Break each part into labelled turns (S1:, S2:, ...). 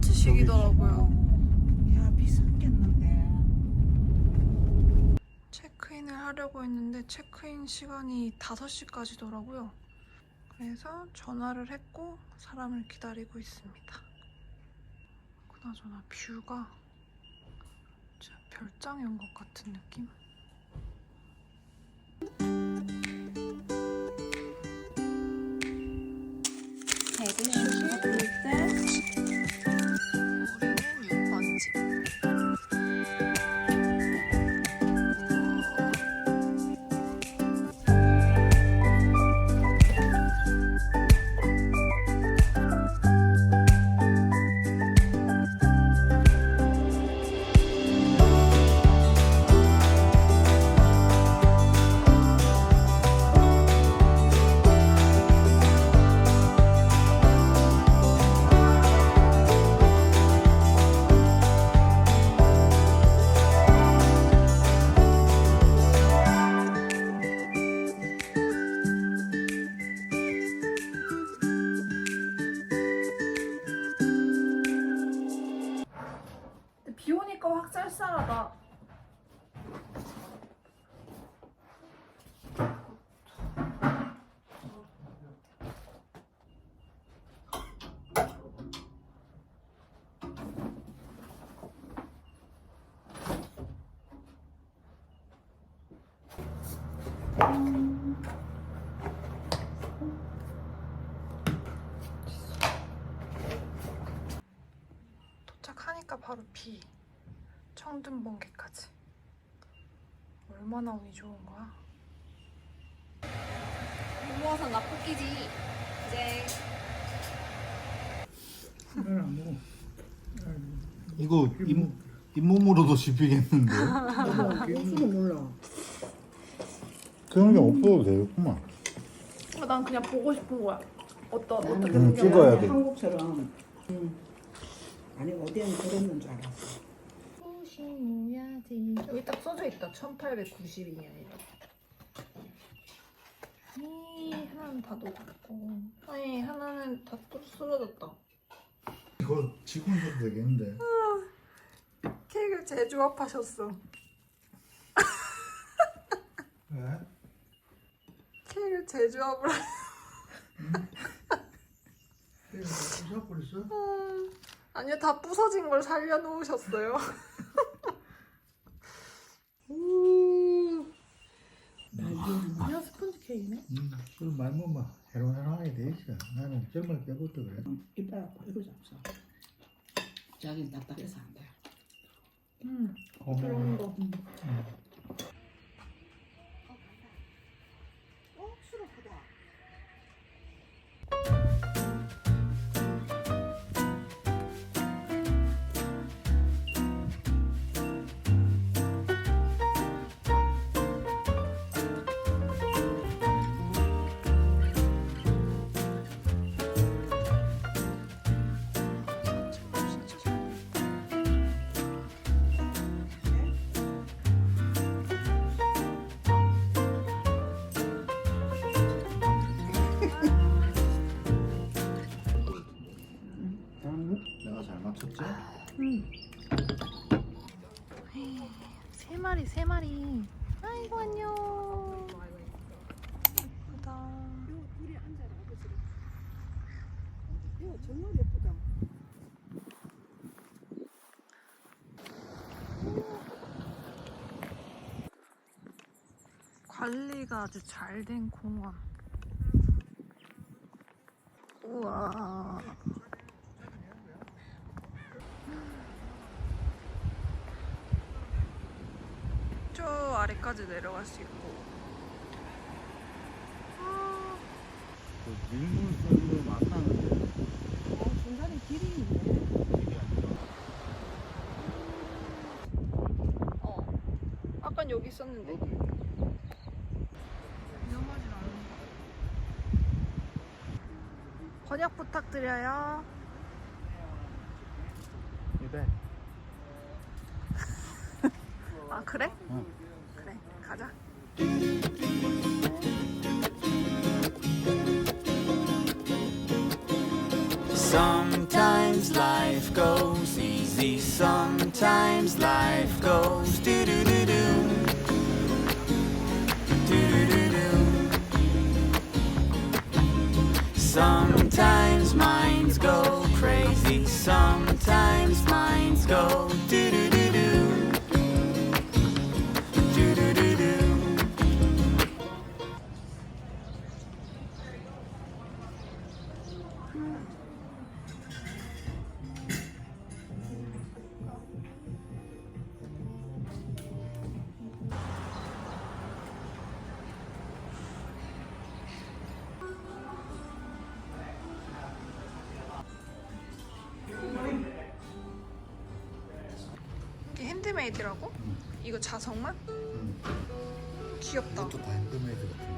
S1: 디저트식이더라고요.
S2: 야 비쌌겠는데.
S1: 체크인을 하려고 했는데 체크인 시간이 5시까지더라고요. 그래서 전화를 했고 사람을 기다리고 있습니다. 그나저나 뷰가 진짜 별장에 온 것 같은 느낌? 우리 바로 비. 청둔 번개까지. 얼마나 운이 좋은 거야?
S3: 모아서 나쁘기지 이제
S2: 먹어.
S4: 이거 잇, 잇몸으로도 씹히겠는데
S2: 소스는 몰라.
S4: 그런 게 없어도 되겠구만
S1: 아, 난 그냥 보고 싶은 거야. 어떤 어떤
S4: 그럼 찍어야 돼.
S2: 한국처럼. 음. 아니 어디엔 그랬는 줄 알았어.
S3: 조심해야지
S1: 여기 딱 써져 있다. 1892년이다. 이 하나는 다 녹았고, 아니 하나는 다 또 쓰러졌다.
S4: 이거 지금 해도 되겠는데
S1: 케이크를 제조합하셨어.
S4: 왜?
S1: 케이크를 제조합을. 하-
S4: 부숴버렸어?
S1: 아니요, 다 부서진 걸 살려놓으셨어요. 우.
S2: 그냥 스펀지 케이크네.
S4: 음, 술 많이 먹으면 해롱해롱하게 돼 있어 나는 젊을 때부터 그래
S2: 이빨 아파 이거 잡숴. 자기는 답답해서 안 돼.
S1: 음, 그런 거. 진
S2: 정말 예쁘다.
S1: 관리가 아주 잘 된 공원. 우와. 저 아래까지 내려갈 수 있고. 아,
S4: 그 밀물선도 만나는데
S2: 어, 중간에 길이 있네.
S1: 어. 아깐 여기 있었는데. 위험하진 않은가? 번역 부탁드려요.
S4: 이래
S1: 아 그래?
S4: 응.
S1: 그래 가자.
S5: Sometimes life goes easy, sometimes life goes doo doo doo.
S1: 핸드메이드라고? 이거 자석만? 귀엽다.
S4: 이것도 다 핸드메이드 같은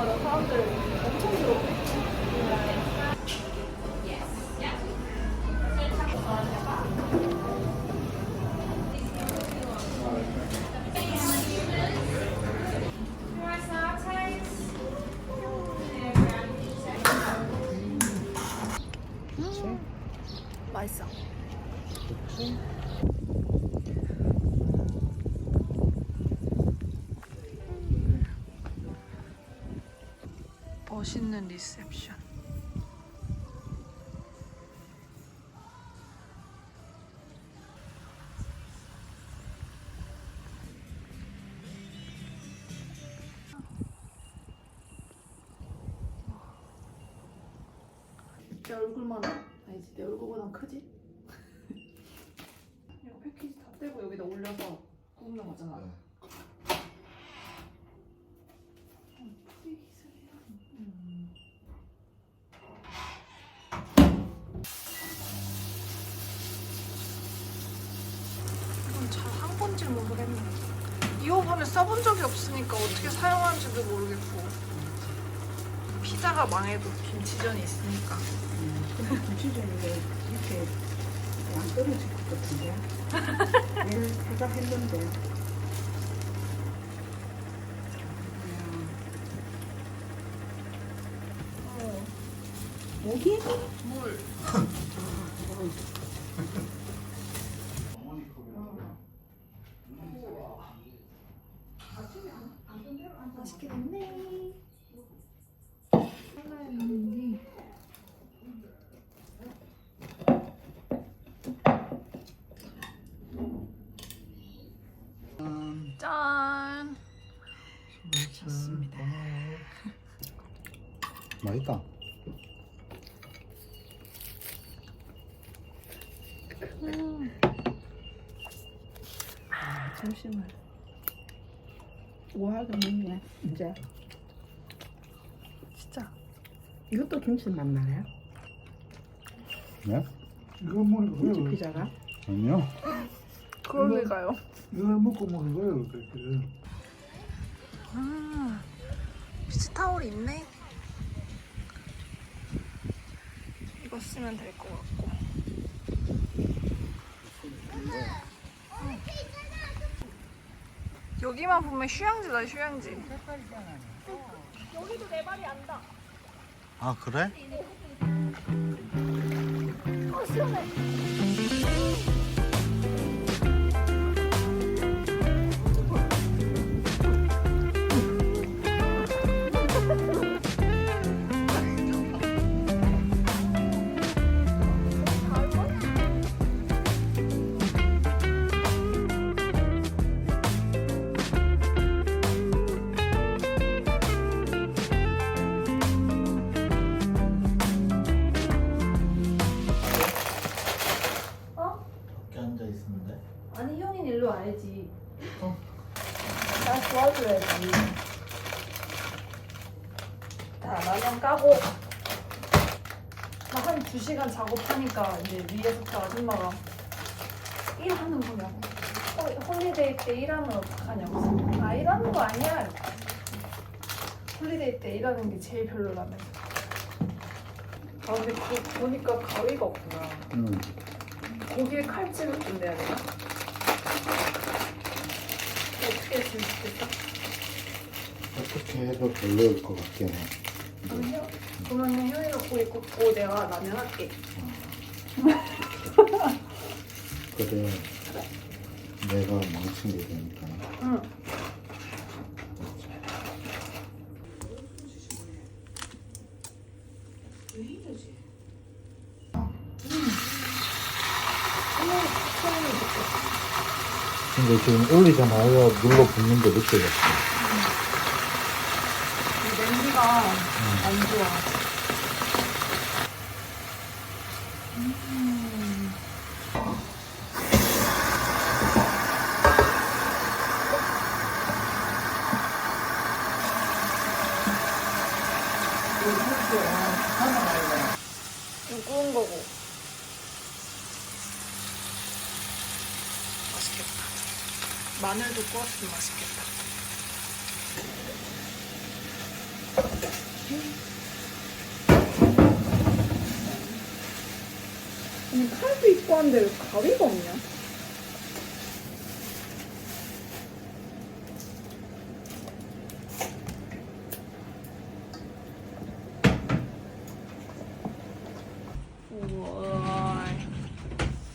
S1: 주문하자마자 사람들 엄청 들어오네. 멋있는 리셉션.
S6: 이
S1: 오븐을 써본 적이 없으니까 어떻게 사용하는지도 모르겠고. 피자가 망해도 김치전이 있으니까.
S2: 근데 김치전인데 이렇게 안 떨어질 것 같은데? 얘를 살짝 했는데.
S1: 어,
S2: 모기?
S1: 물.
S6: 맛있게 됐네.
S1: 짠.
S4: 좋습니다. 맛있다.
S2: 잠시만. 우아하게 먹네, 이제.
S1: 진짜.
S2: 이것도 김치 맛 나요?
S4: 네? 이거 먹는
S2: 김치
S4: 거예요.
S2: 피자가?
S4: 아니요.
S1: 리가요.
S4: 이걸 먹고 먹는 거예요. 그렇게.
S1: 음, 비치 타올 있네. 쓰면 될 것 같고. 여기만 보면 휴양지다 휴양지.
S4: 아 그래? 밖에
S1: 자 라면 까고 한 2시간 작업하니까 이제 위에서 저 아줌마가 일하는 거냐고 홀- 홀리데이 때 일하면 어떡하냐고 아 일하는 거 아니야 홀리데이 때 일하는 게 제일 별로라면서 아 근데 그, 보니까 가위가 없구나
S4: 응.
S1: 거기에 칼집을 좀 내야 되나? 어떻게 했으면 좋겠어?
S4: 어떻게 해도 별로일 것 같긴 해.
S1: 그러면 혜연이가 고기 굽고 내가 라면 할게.
S4: 그래. 내가 망친 게 되니까.
S1: 응.
S4: 근데 지금 올리자마자 눌러 붙는 게 느껴졌어.
S1: 이 냄비가 안 좋아. 이거 구운 거고. 맛있겠다. 마늘도 구웠으면 맛있겠다.
S6: 아니 칼도 있고 한데 왜 가위가 없냐?
S1: 우와.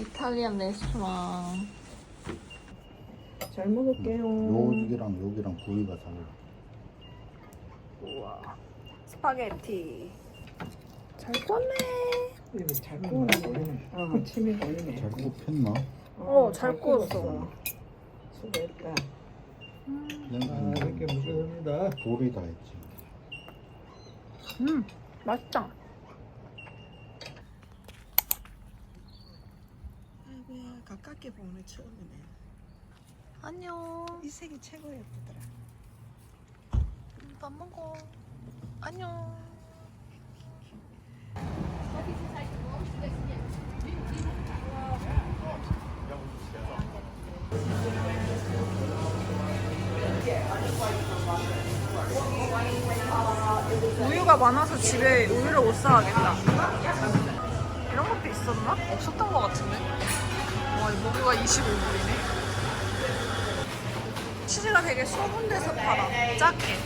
S1: 이탈리안 레스토랑.
S2: 잘 먹을게요.
S4: 여기랑 여기랑 부위가 달라.
S1: 우와. 스파게티. 잘 꽂네.
S2: 이거 잘 구웠네. 어, 침이 걸리네.
S4: 잘 굽혔나?
S1: 어, 잘 구웠어.
S2: 수고했다.
S4: 아,
S7: 이렇게 무섭습니다.
S4: 돌이 다 했지.
S1: 음, 맛있다.
S2: 아이고야, 가깝게 보는 처음이네.
S1: 안녕.
S2: 이 색이 최고 예쁘더라.
S1: 밥 먹어. 안녕. 우유가 많아서 집에 우유를 못 사가겠다. 이런 것도 있었나? 없었던 것 같은데. 와, 이 무게가 25불이네. 치즈가 되게 소분돼서 팔아. 작게.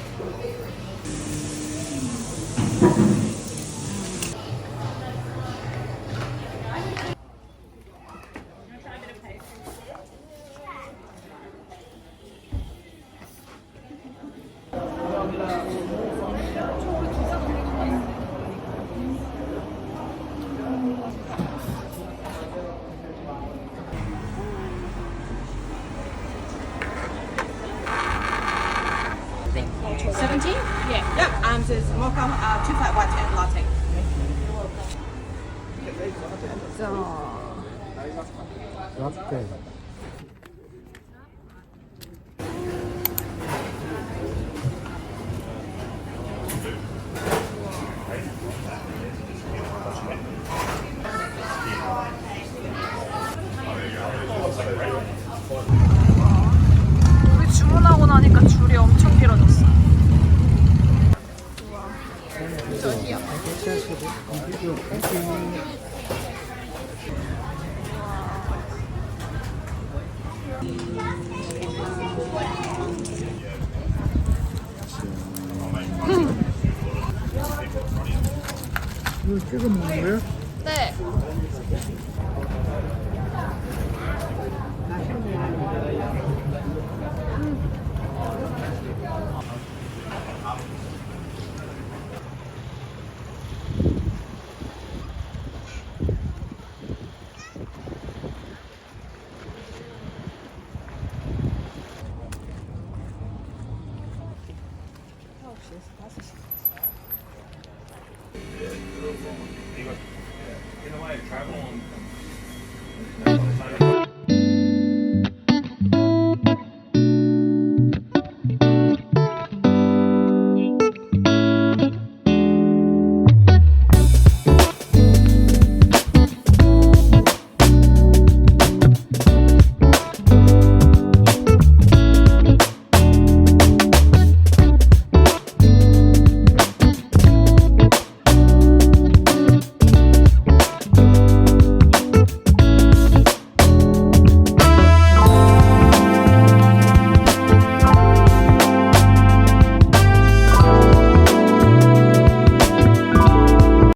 S4: 라떼.
S1: 우리 주문하고 나니까 줄이 엄청 길어졌어. 저기요.
S7: 이거 찍어 먹는 거야?
S1: 네.